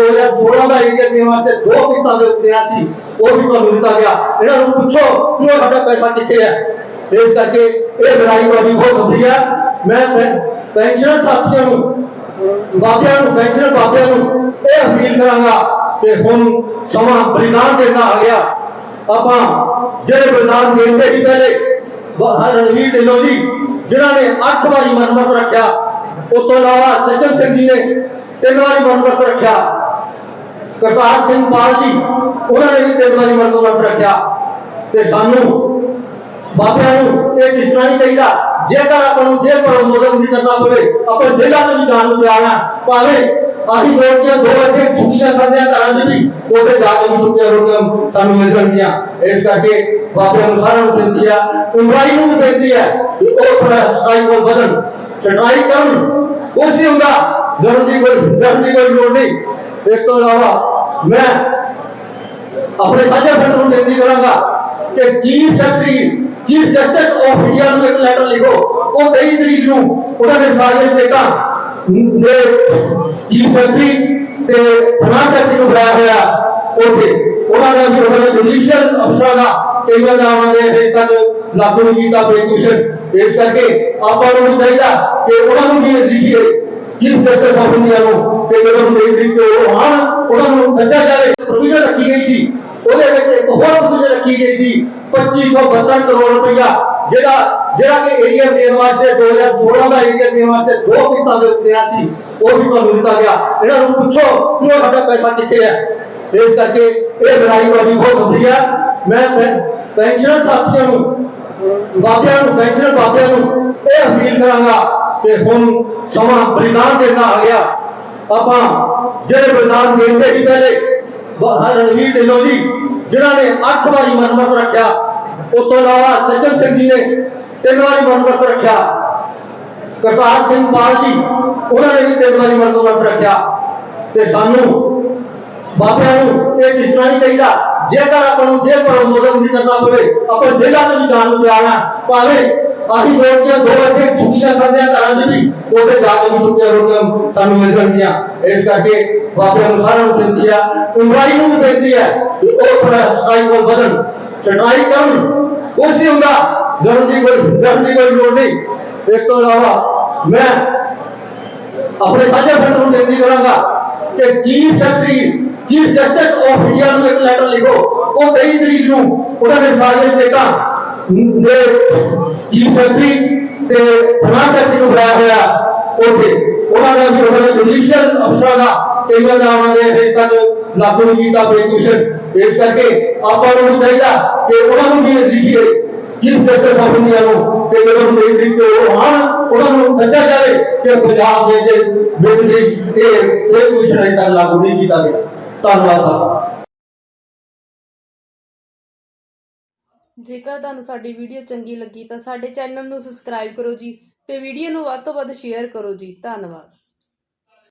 2016 ਦਾ area ਦੇਣ ਵਾਸਤੇ ਦੋ ਕਿਸ਼ਤਾਂ ਦੇ ਉੱਤੇ ਸੀ, ਉਹ ਵੀ ਤੁਹਾਨੂੰ ਦਿੱਤਾ ਗਿਆ। ਇਹਨਾਂ ਨੂੰ ਪੁੱਛੋ ਕਿ ਉਹ ਸਾਡਾ ਪੈਸਾ ਕਿੱਥੇ ਹੈ। ਇਸ ਕਰਕੇ ਇਹ ਲੜਾਈ ਤੁਹਾਡੀ ਬਹੁਤ ਹੁੰਦੀ ਹੈ। ਮੈਂ ਪੈਨਸ਼ਨਰ ਸਾਥੀਆਂ ਨੂੰ, ਬਾਬਿਆਂ ਨੂੰ, ਪੈਨਸ਼ਨਰ ਬਾਬਿਆਂ ਨੂੰ ਇਹ ਅਪੀਲ ਕਰਾਂਗਾ ਕਿ ਹੁਣ ਸਮਾਂ ਬਲੀਦਾਨ ਦੇਣ ਦਾ ਆ ਗਿਆ। ਆਪਾਂ ਜਿਹੜੇ ਬਲੀਦਾਨ ਦੇਣ ਦੇ ਹੀ ਪਹਿਲੇ ਰਣਵੀਰ ਢਿੱਲੋਂ ਜੀ, ਜਿਨ੍ਹਾਂ ਨੇ 8 ਵਾਰੀ ਮਨਮਤ ਰੱਖਿਆ, ਉਸ ਤੋਂ ਇਲਾਵਾ ਸੱਜਣ ਸਿੰਘ ਜੀ ਨੇ ਤਿੰਨ ਵਾਰੀ ਮਨਮਤ ਰੱਖਿਆ। ਕਰਤਾਰ ਸਿੰਘ ਪਾਲ ਜੀ, ਉਹਨਾਂ ਨੇ ਵੀ ਤਿੰਨ ਵਾਰੀ ਮਨਮਤ ਰੱਖਿਆ। ਤੇ ਸਾਨੂੰ ਬਾਬਿਆਂ ਨੂੰ ਇਹ ਚਿਸਣਾ ਨਹੀਂ ਚਾਹੀਦਾ, ਜੇਕਰ ਆਪਾਂ ਨੂੰ ਜੇਲ੍ਹ ਪਰ ਮੋਦਨ ਨਹੀਂ ਕਰਨਾ ਪਵੇ, ਆਪਾਂ ਜੇਲ੍ਹਾਂ ਤੋਂ ਵੀ ਜਾਣ ਨੂੰ ਤਿਆਰ ਹਾਂ। ਭਾਵੇਂ ਆਹੀ ਲੋਕ ਦੀਆਂ ਦੋ ਇੱਥੇ ਛੁੱਟੀਆਂ ਕਰਦੇ ਆ ਘਰਾਂ 'ਚ ਵੀ ਉਹਦੇ ਜਾ ਕੇ ਵੀ ਛੁੱਟੀਆਂ ਰੋਕਮ ਸਾਨੂੰ ਮਿਲ ਜਾਣਗੀਆਂ ਇਸ ਕਰਕੇ ਬਾਬਿਆਂ ਨੂੰ ਸਾਰਿਆਂ ਨੂੰ ਬੇਨਤੀ ਆ, ਉਮਰਾਈ ਨੂੰ ਵੀ ਬੇਨਤੀ ਹੈ ਕਿ ਉਹ ਥੋੜਾ ਸਟ੍ਰਾਈਕ ਕੋਲ ਵਧਣ। ਸਟ੍ਰਾਈਕ ਕਰਨ, ਕੁਛ ਨਹੀਂ ਹੁੰਦਾ, ਲੜਨ ਦੀ ਕੋਈ ਲੜਨ ਦੀ ਕੋਈ ਲੋੜ ਨਹੀਂ। ਇਸ ਤੋਂ ਇਲਾਵਾ ਮੈਂ ਆਪਣੇ ਸਾਂਝੇ ਫੰਡ ਨੂੰ ਬੇਨਤੀ ਕਰਾਂਗਾ ਕਿ chief secretary, chief justice of India ਨੂੰ ਇੱਕ ਲੈਟਰ ਲਿਖੋ। ਉਹ 23 ਤਰੀਕ ਨੂੰ ਉਹਨਾਂ ਦੇ ਸਾਰੇ ਸਟੇਟਾਂ ਦੇ ਚੀਫ ਸੈਕਟਰੀ ਤੇ ਫਾਈਨਾਂਸ ਸੈਕਟਰੀ ਨੂੰ ਬੁਲਾਇਆ ਹੋਇਆ ਉੱਥੇ। ਉਹਨਾਂ ਦਾ ਵੀ ਉਹਨਾਂ ਦੇ ਜੁਡੀਸ਼ੀਅਲ ਅਫਸਰਾਂ ਦਾ ਕਈਆਂ ਦਾ ਉਹਨਾਂ ਦੇ ਹਜੇ ਤੱਕ ਲਾਗੂ ਨਹੀਂ ਕੀਤਾ ਪੇਟੀਸ਼ਨ ਇਸ ਕਰਕੇ ਆਪਾਂ ਨੂੰ ਵੀ ਚਾਹੀਦਾ ਕਿ ਉਹਨਾਂ ਨੂੰ ਵੀ ਲਿਖੀਏ, ਚੀਫ ਜਸਟਿਸ ਆਫ ਇੰਡੀਆ ਨੂੰ। ਤੇ ਜਦੋਂ ਮੇਰੀ ਤਰੀਕ ਤੇ ਉਹ ਆਉਣ, ਉਹਨਾਂ ਨੂੰ ਦੱਸਿਆ ਜਾਵੇ ਪ੍ਰੋਵੀਜ਼ਨ ਰੱਖੀ ਗਈ ਸੀ ਬਹੁਤ ਵਿੱਚ ਰੱਖੀ ਗਈ ਸੀ। 2572 ਕਰੋੜ ਰੁਪਇਆ ਜਿਹੜਾ ਜਿਹੜਾ ਕਿ ਏਰੀਆ ਦੇਣ ਵਾਸਤੇ 2016 ਦਾ ਏਰੀਆ ਦੇਣ ਵਾਸਤੇ ਦੋ ਕਿਸ਼ਤਾਂ ਦੇ ਉੱਤੇ ਆ ਸੀ, ਉਹ ਵੀ ਤੁਹਾਨੂੰ ਦਿੱਤਾ ਗਿਆ। ਇਹਨਾਂ ਨੂੰ ਪੁੱਛੋ ਕਿ ਉਹ ਸਾਡਾ ਪੈਸਾ ਕਿੱਥੇ ਹੈ। ਇਸ ਕਰਕੇ ਇਹ ਲੜਾਈ ਤੁਹਾਡੀ ਬਹੁਤ ਹੁੰਦੀ ਹੈ ਮੈਂ ਪੈ- ਪੈਨਸ਼ਨਰ ਸਾਥੀਆਂ ਨੂੰ, ਬਾਬਿਆਂ ਨੂੰ, ਪੈਨਸ਼ਨਰ ਬਾਬਿਆਂ ਨੂੰ ਇਹ ਅਪੀਲ ਕਰਾਂਗਾ ਕਿ ਹੁਣ ਸਮਾਂ ਬਲੀਦਾਨ ਦੇਣ ਦਾ ਆ ਗਿਆ। ਆਪਾਂ ਜਿਹੜੇ ਬਲੀਦਾਨ ਦੇਣ ਦੇ ਹੀ ਪਹਿਲੇ ਰਣਵੀਰ ਢਿੱਲੋਂ ਜੀ ਜਿਨ੍ਹਾਂ ਨੇ 8 ਵਾਰੀ ਮਨਮਤ ਰੱਖਿਆ, ਉਸ ਤੋਂ ਇਲਾਵਾ ਸੱਜਣ ਸਿੰਘ ਜੀ ਨੇ ਤਿੰਨ ਵਾਰੀ ਮਨਮਤ ਰੱਖਿਆ। ਕਰਤਾਰ ਸਿੰਘ ਪਾਲ ਜੀ, ਉਹਨਾਂ ਨੇ ਵੀ ਤਿੰਨ ਵਾਰੀ ਮਨਮਤ ਰੱਖਿਆ। ਤੇ ਸਾਨੂੰ ਬਾਬਿਆਂ ਨੂੰ ਇਹ ਚਿਸਣਾ ਨਹੀਂ ਚਾਹੀਦਾ, ਜੇਕਰ ਆਪਾਂ ਨੂੰ ਜੇਲ੍ਹ ਪਰ ਮੋਦਨ ਨਹੀਂ ਕਰਨਾ ਪਵੇ, ਆਪਾਂ ਜੇਲ੍ਹਾਂ ਤੋਂ ਵੀ ਜਾਣ ਨੂੰ ਤਿਆਰ ਹਾਂ ਭਾਵੇਂ ਆਹੀ ਲੋਕ ਦੀਆਂ ਦੋ ਇੱਥੇ ਛੁੱਟੀਆਂ ਕਰਦੇ ਆ ਘਰਾਂ 'ਚ ਵੀ ਉਹਦੇ ਜਾ ਕੇ ਵੀ ਛੁੱਟੀਆਂ ਰੋਕਮ ਸਾਨੂੰ ਮਿਲ ਜਾਣਗੀਆਂ ਇਸ ਕਰਕੇ ਬਾਬਿਆਂ ਨੂੰ ਸਾਰਿਆਂ ਨੂੰ ਬੇਨਤੀ ਆ ਉਮਰਾਈ ਨੂੰ ਵੀ ਬੇਨਤੀ ਹੈ ਕਿ ਉਹ ਥੋੜਾ ਸਟ੍ਰਾਈਕ ਕੋਲ ਵਧਣ ਸਟ੍ਰਾਈਕ ਕਰਨ ਕੁਛ ਨਹੀਂ ਹੁੰਦਾ ਲੜਨ ਦੀ ਕੋਈ ਲੜਨ ਦੀ ਕੋਈ ਲੋੜ ਨਹੀਂ ਇਸ ਤੋਂ ਇਲਾਵਾ ਮੈਂ ਆਪਣੇ ਸਾਂਝੇ ਫੰਡ ਨੂੰ ਬੇਨਤੀ ਕਰਾਂਗਾ ਕਿ chief secretary chief justice of India ਨੂੰ ਇੱਕ ਲੈਟਰ ਲਿਖੋ ਉਹ 23 ਤਰੀਕ ਨੂੰ ਉਹਨਾਂ ਤੇ ਫਾਈਨਾਂਸ ਸੈਕਟਰੀ ਨੂੰ ਬੁਲਾਇਆ ਹੋਇਆ ਉੱਥੇ। ਉਹਨਾਂ ਦਾ ਵੀ ਉਹਨਾਂ ਦੇ ਜੁਡੀਸ਼ੀਅਲ ਅਫਸਰਾਂ ਦਾ ਕਈਆਂ ਦਾ ਉਹਨਾਂ ਦੇ ਹਜੇ ਤੱਕ ਲਾਗੂ ਨਹੀਂ ਕੀਤਾ ਪੇਟੀਸ਼ਨ ਇਸ ਕਰਕੇ ਆਪਾਂ ਨੂੰ ਚਾਹੀਦਾ ਕਿ ਉਹਨਾਂ ਨੂੰ ਵੀ ਲਿਖੀਏ ਚੀਫ ਜਸਟਿਸ ਆਫ ਨੂੰ ਕਿ ਜਦੋਂ ਮੇਰੀ ਤਰੀਕ ਤੇ ਉਹ ਆਉਣ, ਉਹਨਾਂ ਨੂੰ ਦੱਸਿਆ ਜਾਵੇ ਕਿ ਪੰਜਾਬ ਦੇ ਵਿੱਚ ਵੀ ਇਹ ਇਹ ਕੁਛ ਨਹੀਂ ਤੱਕ ਲਾਗੂ ਨਹੀਂ ਕੀਤਾ ਗਿਆ। ਧੰਨਵਾਦ ਸਾਹਿਬ ਜੇਕਰ ਤੁਹਾਨੂੰ ਸਾਡੀ ਵੀਡੀਓ ਚੰਗੀ ਲੱਗੀ ਤਾਂ ਸਾਡੇ ਚੈਨਲ ਨੂੰ ਸਬਸਕ੍ਰਾਈਬ ਕਰੋ ਜੀ ਤੇ ਵੀਡੀਓ ਨੂੰ ਵੱਧ ਤੋਂ ਵੱਧ ਸ਼ੇਅਰ ਕਰੋ ਜੀ। ਧੰਨਵਾਦ।